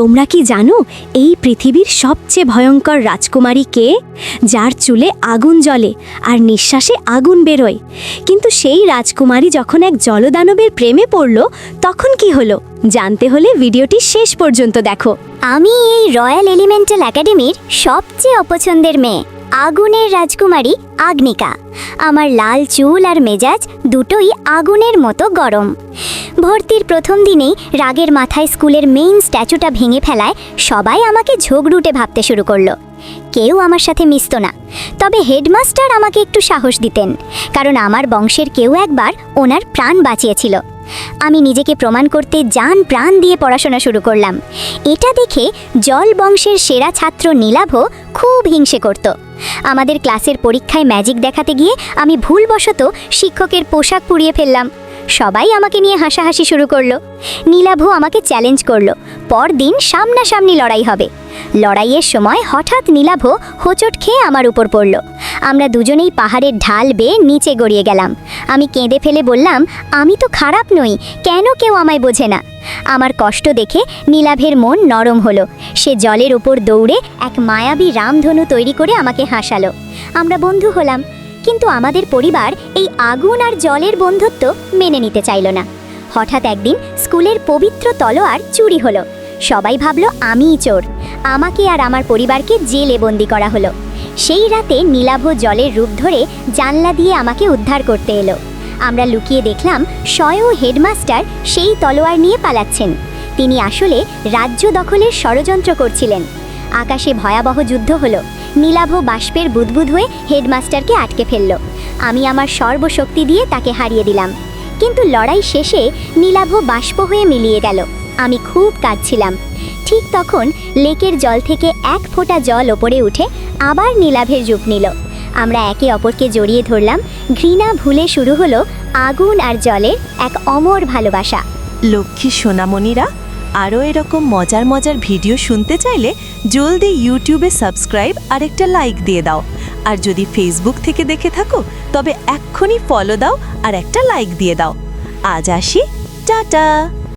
তোমরা কি জানো, এই পৃথিবীর সবচেয়ে ভয়ঙ্কর রাজকুমারী কে? যার চুলে আগুন জ্বলে আর নিঃশ্বাসে আগুন বেরোয়। কিন্তু সেই রাজকুমারী যখন এক জলদানবের প্রেমে পড়ল, তখন কি হলো? জানতে হলে ভিডিওটি শেষ পর্যন্ত দেখো। আমি এই রয়্যাল এলিমেন্টাল একাডেমির সবচেয়ে অপছন্দের মেয়ে, আগুনের রাজকুমারী আগ্নিকা। আমার লাল চুল আর মেজাজ দুটোই আগুনের মতো গরম। ভর্তির প্রথম দিনেই রাগের মাথায় স্কুলের মেইন স্ট্যাচুটা ভেঙে ফেলায় সবাই আমাকে ঝোগরুটে ভাবতে শুরু করল। কেউ আমার সাথে মিশত না। তবে হেডমাস্টার আমাকে একটু সাহস দিতেন, কারণ আমার বংশের কেউ একবার ওনার প্রাণ বাঁচিয়েছিল। আমি নিজেকে প্রমাণ করতে যান প্রাণ দিয়ে পড়াশোনা শুরু করলাম। এটা দেখে জল বংশের সেরা ছাত্র নীলাভ খুব হিংসে করত। আমাদের ক্লাসের পরীক্ষায় ম্যাজিক দেখাতে গিয়ে আমি ভুলবশত শিক্ষকের পোশাক পুড়িয়ে ফেললাম। সবাই আমাকে নিয়ে হাসাহাসি শুরু করল। নীলাভ আমাকে চ্যালেঞ্জ করল। পরদিন সামনাসামনি লড়াই হবে। লড়াইয়ের সময় হঠাৎ নীলাভ হোঁচট খেয়ে আমার উপর পড়ল। আমরা দুজনেই পাহাড়ের ঢাল বেয়ে নিচে গড়িয়ে গেলাম। আমি কেঁদে ফেলে বললাম, আমি তো খারাপ নই, কেন কেউ আমায় বোঝে না? আমার কষ্ট দেখে নীলাভের মন নরম হলো। সে জলের উপর দৌড়ে এক মায়াবী রামধনু তৈরি করে আমাকে হাসালো। আমরা বন্ধু হলাম। কিন্তু আমাদের পরিবার এই আগুন আর জলের বন্ধুত্ব মেনে নিতে চাইল না। হঠাৎ একদিন স্কুলের পবিত্র তলোয়ার চুরি হলো। সবাই ভাবলো, আমিই চোর। আমাকে আর আমার পরিবারকে জেলে বন্দি করা হলো। সেই রাতে নীলাভ জলের রূপ ধরে জানলা দিয়ে আমাকে উদ্ধার করতে এলো। আমরা লুকিয়ে দেখলাম, স্বয়ং হেডমাস্টার সেই তলোয়ার নিয়ে পালাচ্ছেন। তিনি আসলে রাজ্য দখলের ষড়যন্ত্র করছিলেন। আকাশে ভয়াবহ যুদ্ধ হলো। নীলাভ বাষ্পের বুদবুদ হয়ে হেডমাস্টারকে আটকে ফেলল। আমি আমার সর্বশক্তি দিয়ে তাকে হারিয়ে দিলাম। কিন্তু লড়াই শেষে নীলাভ বাষ্প হয়ে মিলিয়ে গেল। আমি খুব কাঁদছিলাম। ঠিক তখন লেকের জল থেকে এক ফোঁটা জল ওপরে উঠে আবার নীলাভের রূপ নিল। আমরা একে অপরকে জড়িয়ে ধরলাম। ঘৃণা ভুলে শুরু হলো আগুন আর জলের এক অমর ভালোবাসা। লক্ষ্মী সোনামণিরা আরও এরকম মজার মজার ভিডিও শুনতে চাইলে জলদি ইউটিউবে সাবস্ক্রাইব আর একটা লাইক দিয়ে দাও। আর যদি ফেসবুক থেকে দেখে থাকো, তবে এক্ষুনি ফলো দাও আর একটা লাইক দিয়ে দাও। আজ আসি, টাটা!